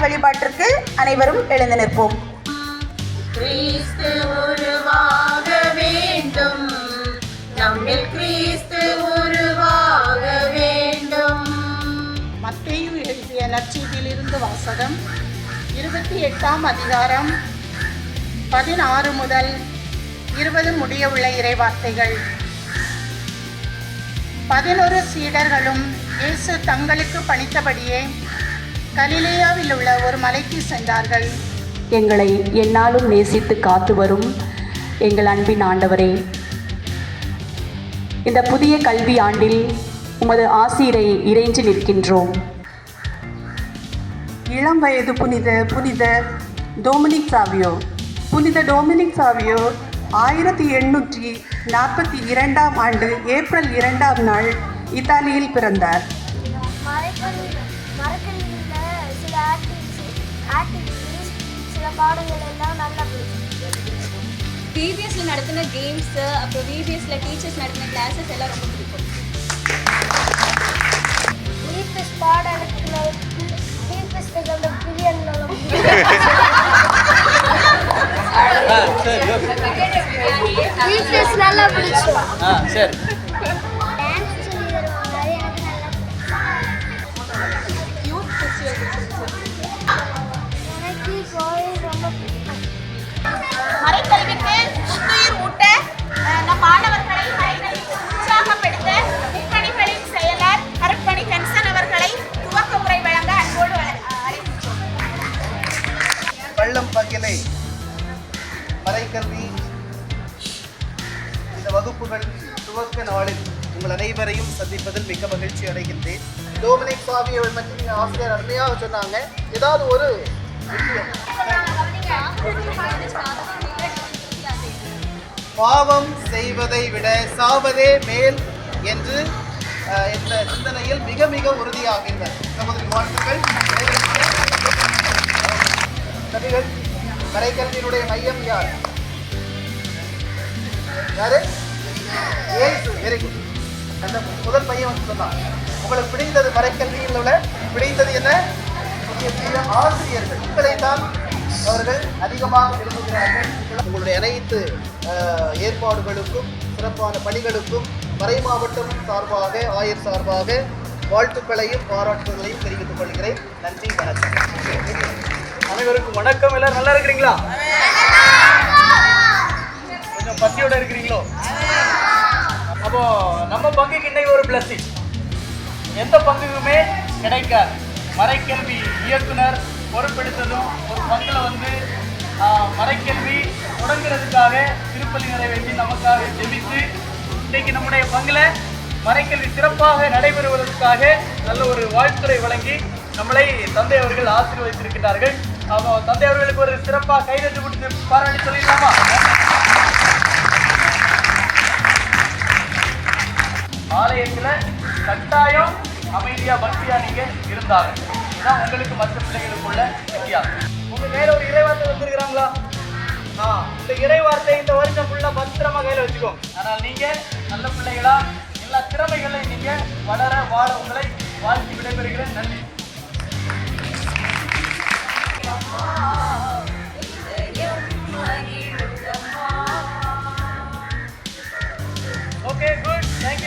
வாசிப்பதற்கு அனைவரும் எழுந்து நிற்போம். கிறிஸ்து உருவாக வேண்டும். நம்மில் கிறிஸ்து உருவாக வேண்டும். மத்தேயு எழுதிய நற்செய்தியிலிருந்து வாசகம் இருபத்தி எட்டாம் அதிகாரம் பதினாறு முதல் இருபது முடிய உள்ள இறைவார்த்தைகள். பதினொரு சீடர்களும் இயேசு தங்களுக்கு பணித்தபடியே கலிலேயாவில் உள்ள ஒரு மலைக்கு சென்றார்கள். எங்களை எந்நாளும் நேசித்து காத்து வரும் எங்கள் அன்பின் ஆண்டவரே. இந்த புதிய கல்வி ஆண்டில் உமது ஆசிரை இறைஞ்சி நிற்கின்றோம். இளம் வயது புனித புனித டொமினிக் சாவியோ. புனித டொமினிக் சாவியோ ஆயிரத்தி எண்ணூற்றி நாற்பத்தி இரண்டாம் ஆண்டு ஏப்ரல் இரண்டாம் நாள் இத்தாலியில் பிறந்தார். பாடங்கள் எல்லாம் நல்லா பிடிக்கும் விபிஎஸ்ல நடத்தின கேம்ஸ் அப்புறம் விபிஎஸ்ல டீச்சர்ஸ் நடத்தின கிளாஸஸ் எல்லாம் ரொம்ப பிடிக்கும். வீட்டு பாடலுக்கு வீட்டு அந்த பிரியன் வீட்டு நல்லா பிடிச்சோம் ஆ சரி. மறைக்கல்வி இந்த வகுப்புகள் துவக்க நாளில் உங்கள் அனைவரையும் சந்திப்பதில் மிக்க மகிழ்ச்சி அடைகின்றேன். டோமினிக் சுவாமி அவர்கள் பற்றி ஆசிரியர் அருமையாக சொன்னாங்க. ஏதாவது ஒரு பாவம் செய்வதை விட சாவதே மேல் என்று இந்த என்ற சிந்தனையில் மிக மிக உறுதியாகின்றனர். சகோதரி வாழ்த்துக்கள். நபிகள் மறைக்கல்வியினுடைய மையம் யார்? யாரு? ஏசு. வெரி குட் அந்த முதல் பையன் வந்து சொன்னான் உங்களுக்கு பிடித்தது மறைக்கல்வியில் உள்ள பிடித்தது என்ன? புதிய ஆசிரியர்கள் உங்களை தான் அவர்கள் அதிகமாக விரும்புகிறார்கள். உங்களுடைய அனைத்து ஏற்பாடுகளுக்கும் சிறப்பான பணிகளுக்கும் மறை மாவட்டம் சார்பாக ஆயர் சார்பாக வாழ்த்துக்களையும் பாராட்டுகளையும் தெரிவித்துக் கொள்கிறேன். நன்றி வணக்கம். அனைவருக்கும் வணக்கம். எல்லாரும் நல்லா இருக்கிறீங்களா? கொஞ்சம் பசியோட இருக்கிறீங்களோ? அப்போ நம்ம பங்குக்கு இன்னைக்கு ஒரு பிளஸிங் எந்த பங்குக்குமே கிடைக்காது. மறைக்கல்வி இயக்குனர் பொறுப்பெடுத்ததும் ஒரு பங்கில் வந்து மறைக்கல்வி தொடங்குறதுக்காக திருப்பலி நிறைவேற்றி நமக்காக ஜெபித்து இன்னைக்கு நம்முடைய பங்கில் மறைக்கல்வி சிறப்பாக நடைபெறுவதற்காக நல்ல ஒரு வாழ்த்துறை வழங்கி நம்மளை தந்தை அவர்கள் ஆசீர்வதித்திருக்கிறார்கள். அப்போ தந்தை அவர்களுக்கு ஒரு சிறப்பாக கைதட்டு கொடுத்து பாராட்டி சொல்லிடலாமா? ஆலயத்துல கட்டாயம் அமைதியா பக்தியா நீங்க இருந்தாங்க. இதுதான் உங்களுக்கு மற்ற பிள்ளைகளுக்குள்ள வித்தியாசம். உங்க கையில ஒரு இறைவார்த்தை வந்திருக்கிறாங்களா ஆ இந்த இறைவார்த்தை இந்த வருஷம் ஃபுல்லா பத்திரமா கையில வச்சுக்கோ. ஆனால் நீங்க நல்ல பிள்ளைகளா எல்லா திறமைகளையும் நீங்க வளர வாழ உங்களை வாழ்த்தி விடைபெறுகிறேன். நன்றி.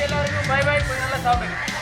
எல்லாருக்கும் பை பை போய் நல்லா சாப்பிடுங்க.